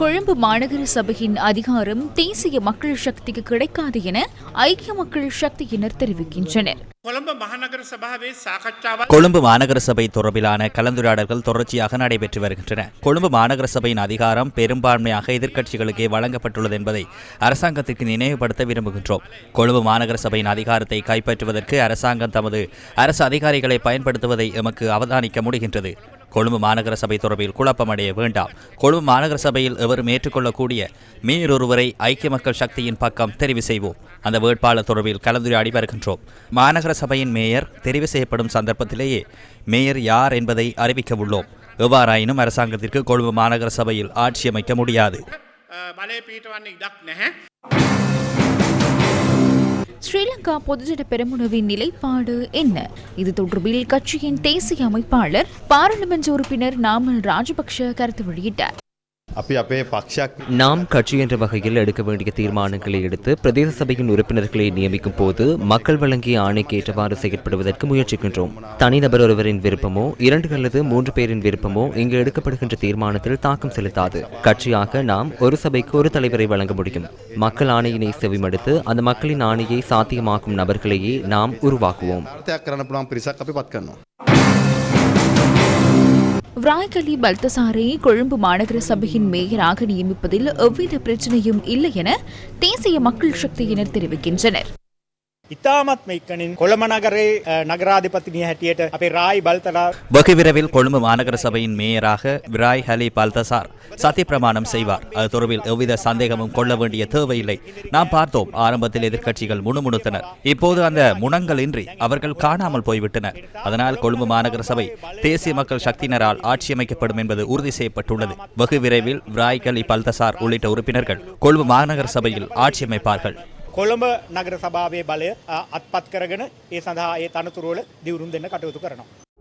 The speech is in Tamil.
கொழும்பு மாநகர சபையின் அதிகாரம் தேசிய மக்கள் சக்திக்கு கிடைக்காது என ஐக்கிய மக்கள் சக்தியினர் தெரிவிக்கின்றனர். கொழும்பு மாநகர சபை தொடர்பிலான கலந்துரையாடல்கள் தொடர்ச்சியாக நடைபெற்று வருகின்றன. கொழும்பு மாநகர சபையின் அதிகாரம் பெரும்பான்மையாக எதிர்க்கட்சிகளுக்கே வழங்கப்பட்டுள்ளது என்பதை அரசாங்கத்திற்கு நினைவுபடுத்த விரும்புகின்றோம். கொழும்பு மாநகர சபையின் அதிகாரத்தை கைப்பற்றுவதற்கு அரசாங்கம் தமது அரசு அதிகாரிகளை பயன்படுத்துவதை எமக்கு அவதானிக்க முடிகின்றது. கொழும்பு மாநகர சபை தொடர்பில் குழப்பமடைய வேண்டாம் கொழும்பு மாநகர சபையில் எவரும் ஏற்றுக்கொள்ளக்கூடிய மீறொருவரை ஐக்கிய மக்கள் சக்தியின் பக்கம் தெரிவு செய்வோம் அந்த வேட்பாளர் தொடர்பில் கலந்துரையாடி வருகின்றோம் மாநகர சபையின் மேயர் தெரிவு செய்யப்படும் சந்தர்ப்பத்திலேயே மேயர் யார் என்பதை அறிவிக்க உள்ளோம் எவ்வாறாயினும் அரசாங்கத்திற்கு கொழும்பு மாநகர சபையில் ஆட்சி அமைக்க முடியாது බලය පීටවන්න ඉඩක් නැහැ. ஸ்ரீலங்கா பொதுஜன பெருமுனவின் நிலைப்பாடு என்ன? இது தொடர்பில் கட்சியின் தேசிய அமைப்பாளர் பாராளுமன்ற உறுப்பினர் நாமல் ராஜபக்ஷ கருத்து வெளியிட்டார். අපි අපේ පක්ෂයක් நாம் கட்சி என்ற வகையில் எடுக்க வேண்டிய தீர்மானங்களை எடுத்து பிரதேச சபையின் உறுப்பினர்களை நியமிக்கும் போது மக்கள் வழங்கிய ஆணைக்கு ஏற்றவாறு செயற்படுவதற்கு முயற்சிக்கின்றோம் தனிநபர் ஒருவரின் விருப்பமோ இரண்டு அல்லது மூன்று பேரின் விருப்பமோ இங்கு எடுக்கப்படுகின்ற தீர்மானத்தில் தாக்கம் செலுத்தாது கட்சியாக நாம் ஒரு சபைக்கு ஒரு தலைவரை வழங்க முடியும் மக்கள் ஆணையினை செவிமடுத்து அந்த மக்களின் ஆணையை சாத்தியமாக்கும் நபர்களையே நாம் உருவாக்குவோம் விராய்கலி பல்தசாரை கொழும்பு மாநகர சபையின் மேயராக நியமிப்பதில் எவ்வித பிரச்சனையும் இல்லை என தேசிய மக்கள் சக்தியினர் தெரிவிக்கின்றனர். ඉතාමත්ම ඉක්කනින් කොළඹ නගරේ අ, නගරාධිපතිනිය හැටියට අපේ රායි බල්තලා வெகு விரைவில் கொழும்பு மாநகர சபையின் மேயராக விராய் ஹலி பல்தசார் சத்தியப்பிரமாணம் செய்வார் அது தொடர்பில் எவ்வித சந்தேகமும் கொள்ள வேண்டிய தேவையில்லை நாம் பார்த்தோம் ஆரம்பத்தில் எதிர்க்கட்சிகள் முணுமுணுத்தனர் இப்போது அந்த முனங்களின்றி அவர்கள் காணாமல் போய்விட்டனர் அதனால் கொழும்பு மாநகர சபை தேசிய மக்கள் சக்தியினரால் ஆட்சியமைக்கப்படும் என்பது உறுதி செய்யப்பட்டுள்ளது வெகு விரைவில் விராய் ஹலி பல்தசார் உள்ளிட்ட உறுப்பினர்கள் கொழும்பு மாநகர சபையில் ஆட்சியமைப்பார்கள் කොළඹ නගර සභාවේ බලය අ, අත්පත් කරගෙන ඒ සඳහා ඒ තනතුරුවල දිවුරුම් දෙන්න කටයුතු කරනවා.